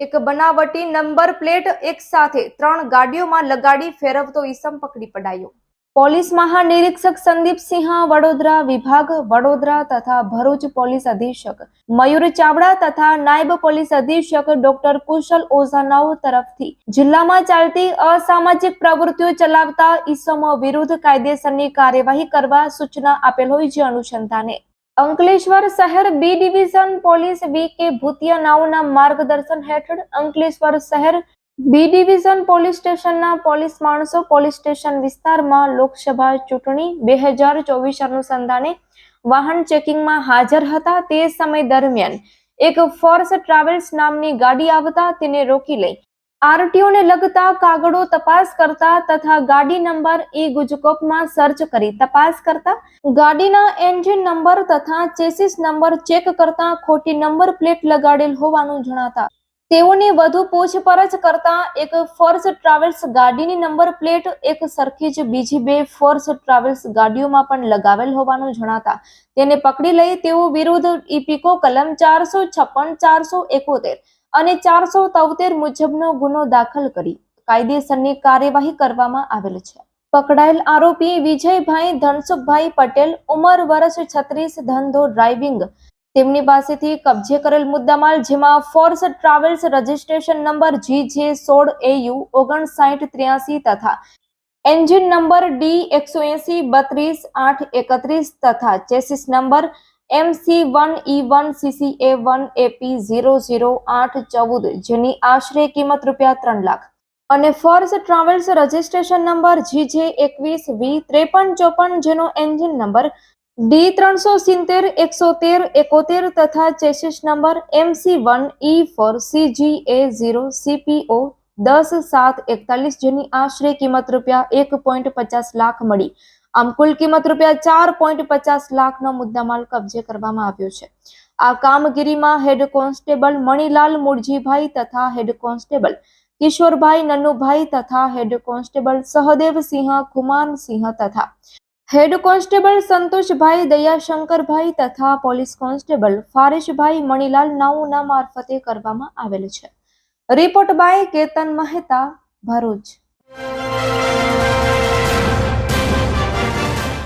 એક બનાવટી number plate એક સાથે ત્રણ ગાડીઓમાં લગાડી ફેરવતો ઈસમ પકડી પડાયો. પોલીસ મહાનિરીક્ષક સંદીપસિંહ વડોદરા વિભાગ, વડોદરા તથા ભરૂચ પોલીસ અધિક્ષક મયુર ચાવડા તથા નાયબ પોલીસ અધિક્ષક ડોક્ટર કુશલ ઓઝાનાઓ તરફથી જિલ્લામાં ચાલતી અસામાજિક પ્રવૃત્તિઓ ચલાવતા ઈસમો વિરુદ્ધ કાયદેસરની કાર્યવાહી કરવા સૂચના આપેલ હોય જે અનુસંધાને અંકલેશ્વર શહેર બી ડિવિઝન પોલીસ વી કે ભૂતિયા ભૂતિયાનાઓના માર્ગદર્શન હેઠળ અંકલેશ્વર શહેર બી ડિવિઝન પોલીસ સ્ટેશનના પોલીસ માણસો પોલીસ સ્ટેશન વિસ્તારમાં લોકસભા ચૂંટણી બે હજાર ચોવીસ અનુસંધાને વાહન ચેકિંગમાં હાજર હતા તે સમય દરમિયાન એક ફોર્સ ટ્રાવેલ્સ નામની ગાડી આવતા તેને રોકી લઈ આરટીઓને લગતા કાગળો તપાસ કરતા તથા ગાડી નંબર ઈ ગુજકોપમાં સર્ચ કરી તપાસ કરતા ગાડીના એન્જિન નંબર તથા ચેસિસ નંબર ચેક કરતા ખોટી નંબર પ્લેટ લગાડેલ હોવાનું જણાતા. તેઓને વધુ પૂછપરછ કરતા એક ફોર્સ ટ્રાવેલ્સ ગાડીની નંબર પ્લેટ, એક સરખી જ બીજી બે ફોર્સ ટ્રાવેલ્સ ગાડીઓમાં પણ લગાવેલ હોવાનું જણાતા. તેને પકડી લઈ તેઓ વિરુદ્ધ ઈપીકો કલમ ચારસો છપ્પન ચારસો એકોતેર અને ચારસો તોતેર મુજબનો ગુનો દાખલ કરી કાયદેસરની કાર્યવાહી કરવામાં આવેલ છે. પકડાયેલ આરોપી વિજયભાઈ ધનસુખભાઈ પટેલ ઉંમર વર્ષ છત્રીસ, ધંધો ડ્રાઇવિંગ. તેમની પાસેથી કબજે કરેલ મુદ્દામાલ, જેમાં force travels registration number G J સોળ એયુ, ઓગણસાઠ ત્ર્યાસી તથા એન્જિન નંબર ડી એકસો એસી, બત્રીસ, આઠ એકત્રીસ તથા chassis number M C one E one C C A one A P zero zero આઠ ચૌદ જેની આશરે કિંમત રૂપિયા ત્રણ લાખ. અને force travels registration number G J એકવીસ વી ત્રેપન ચોપન જેનો એન્જિન નંબર ડી ત્રણસો સિત્તેર એકસો તેર એકોતેર તથા chassis number M C one E four C G A zero C P O દસ સાત એકતાલીસ જેની આશરે કિંમત રૂપિયા એક પોઈન્ટ પચાસ લાખ મળી. આમ કુલ કિંમત રૂપિયા ચાર પોઈન્ટ પચાસ લાખનો મુદ્દામાલ કબજે કરવામાં આવ્યો છે. આ કામગીરીમાં હેડ કોન્સ્ટેબલ મણીલાલ મુળજીભાઈ તથા હેડ કોન્સ્ટેબલ કિશોરભાઈ નન્નુભાઈ તથા હેડ કોન્સ્ટેબલ સહદેવસિંહ કુમારસિંહ તથા હેડ કોન્સ્ટેબલ સંતોષભાઈ દયાશંકરભાઈ તથા પોલીસ કોન્સ્ટેબલ ફારેશભાઈ મણીલાલ નાઉના મારફતે કરવામાં આવેલ છે. Report by Ketan Mehta, Bharuch.